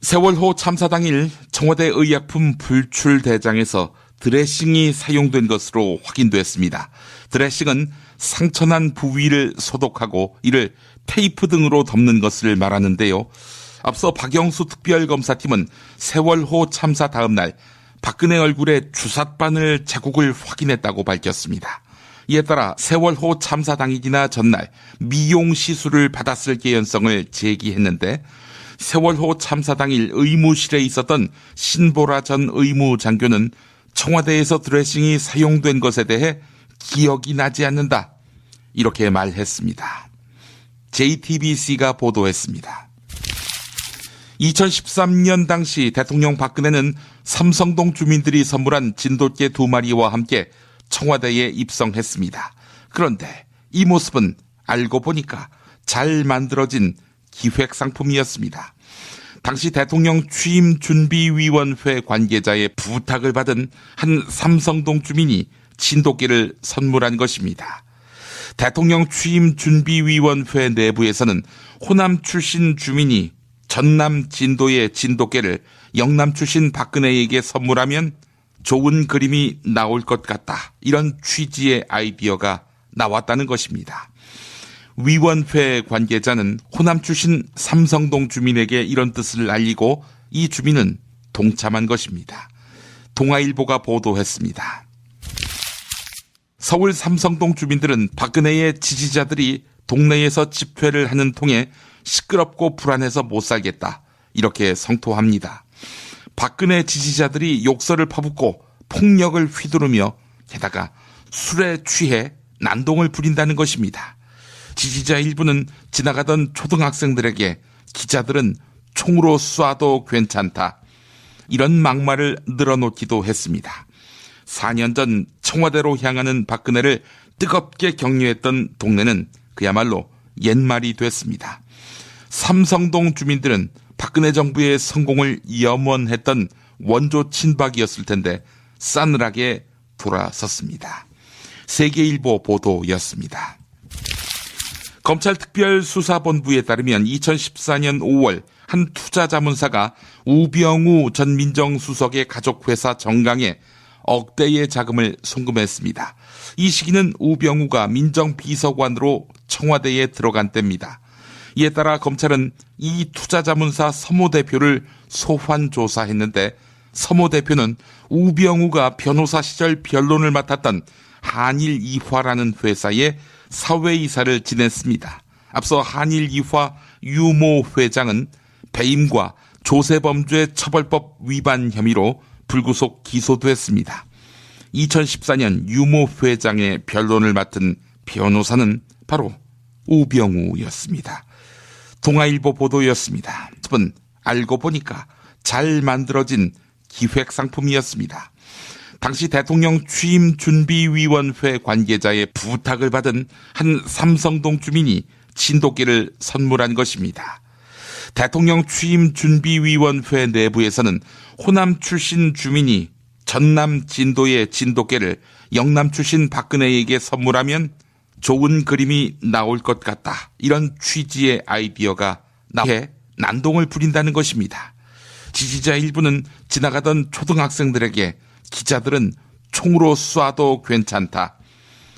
세월호 참사 당일 청와대 의약품 불출 대장에서 드레싱이 사용된 것으로 확인됐습니다. 드레싱은 상처난 부위를 소독하고 이를 테이프 등으로 덮는 것을 말하는데요. 앞서 박영수 특별검사팀은 세월호 참사 다음 날 박근혜 얼굴에 주삿바늘 자국을 확인했다고 밝혔습니다. 이에 따라 세월호 참사 당일이나 전날 미용 시술을 받았을 개연성을 제기했는데 세월호 참사 당일 의무실에 있었던 신보라 전 의무장교는 청와대에서 드레싱이 사용된 것에 대해 기억이 나지 않는다. 이렇게 말했습니다. JTBC가 보도했습니다. 2013년 당시 대통령 박근혜는 삼성동 주민들이 선물한 진돗개 두 마리와 함께 청와대에 입성했습니다. 그런데 이 모습은 알고 보니까 잘 만들어진 기획 상품이었습니다. 당시 대통령 취임 준비위원회 관계자의 부탁을 받은 한 삼성동 주민이 진돗개를 선물한 것입니다. 대통령 취임 준비위원회 내부에서는 호남 출신 주민이 전남 진도의 진돗개를 영남 출신 박근혜에게 선물하면 좋은 그림이 나올 것 같다. 이런 취지의 아이디어가 나왔다는 것입니다. 위원회 관계자는 호남 출신 삼성동 주민에게 이런 뜻을 알리고 이 주민은 동참한 것입니다. 동아일보가 보도했습니다. 서울 삼성동 주민들은 박근혜의 지지자들이 동네에서 집회를 하는 통에 시끄럽고 불안해서 못 살겠다. 이렇게 성토합니다. 박근혜 지지자들이 욕설을 퍼붓고 폭력을 휘두르며 게다가 술에 취해 난동을 부린다는 것입니다. 지지자 일부는 지나가던 초등학생들에게 기자들은 총으로 쏴도 괜찮다. 이런 막말을 늘어놓기도 했습니다. 4년 전 청와대로 향하는 박근혜를 뜨겁게 격려했던 동네는 그야말로 옛말이 됐습니다. 삼성동 주민들은 박근혜 정부의 성공을 염원했던 원조 친박이었을 텐데 싸늘하게 돌아섰습니다. 세계일보 보도였습니다. 검찰 특별수사본부에 따르면 2014년 5월 한 투자 자문사가 우병우 전 민정수석의 가족 회사 정강에 억대의 자금을 송금했습니다. 이 시기는 우병우가 민정비서관으로 청와대에 들어간 때입니다. 이에 따라 검찰은 이 투자 자문사 서모 대표를 소환 조사했는데 서모 대표는 우병우가 변호사 시절 변론을 맡았던 한일 이화라는 회사의 사회이사를 지냈습니다. 앞서 한일 이화 유모 회장은 배임과 조세범죄 처벌법 위반 혐의로 불구속 기소됐습니다. 2014년 유모 회장의 변론을 맡은 변호사는 바로 우병우였습니다. 동아일보 보도였습니다. 은 알고 보니까 잘 만들어진 기획 상품이었습니다. 당시 대통령 취임 준비위원회 관계자의 부탁을 받은 한 삼성동 주민이 진돗개를 선물한 것입니다. 대통령 취임 준비위원회 내부에서는 호남 출신 주민이 전남 진도의 진돗개를 영남 출신 박근혜에게 선물하면 좋은 그림이 나올 것 같다. 이런 취지의 아이디어가 나해 난동을 부린다는 것입니다. 지지자 일부는 지나가던 초등학생들에게 기자들은 총으로 쏴도 괜찮다.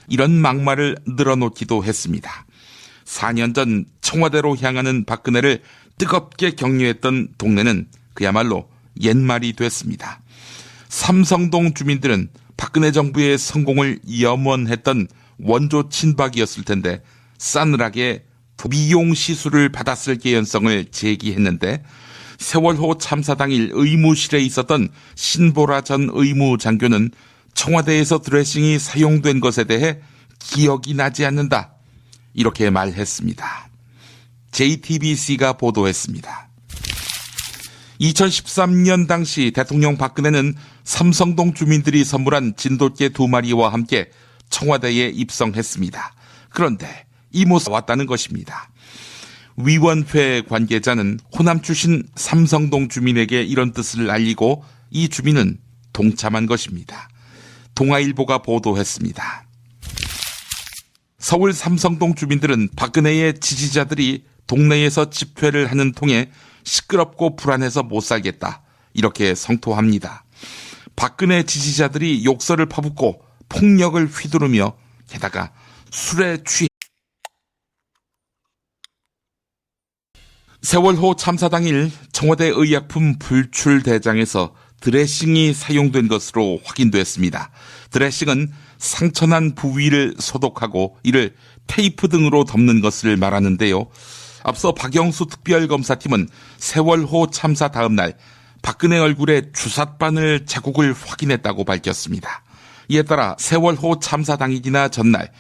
이런 막말을 늘어놓기도 했습니다. 4년 전 청와대로 향하는 박근혜를 뜨겁게 격려했던 동네는 그야말로 옛말이 됐습니다. 삼성동 주민들은 박근혜 정부의 성공을 염원했던 원조 친박이었을 텐데 싸늘하게 미용 시술을 받았을 개연성을 제기했는데 세월호 참사 당일 의무실에 있었던 신보라 전 의무장교는 청와대에서 드레싱이 사용된 것에 대해 기억이 나지 않는다. 이렇게 말했습니다. JTBC가 보도했습니다. 2013년 당시 대통령 박근혜는 삼성동 주민들이 선물한 진돗개 두 마리와 함께 청와대에 입성했습니다. 그런데 이 모습 왔다는 것입니다. 위원회 관계자는 호남 출신 삼성동 주민에게 이런 뜻을 알리고 이 주민은 동참한 것입니다. 동아일보가 보도했습니다. 서울 삼성동 주민들은 박근혜의 지지자들이 동네에서 집회를 하는 통에 시끄럽고 불안해서 못 살겠다. 이렇게 성토합니다. 박근혜 지지자들이 욕설을 퍼붓고 폭력을 휘두르며 게다가 술에 취해 세월호 참사 당일 청와대 의약품 불출 대장에서 드레싱이 사용된 것으로 확인됐습니다. 드레싱은 상처난 부위를 소독하고 이를 테이프 등으로 덮는 것을 말하는데요. 앞서 박영수 특별검사팀은 세월호 참사 다음 날 박근혜 얼굴에 주삿바늘 자국을 확인했다고 밝혔습니다. 이에 따라 세월호 참사 당일이나 전날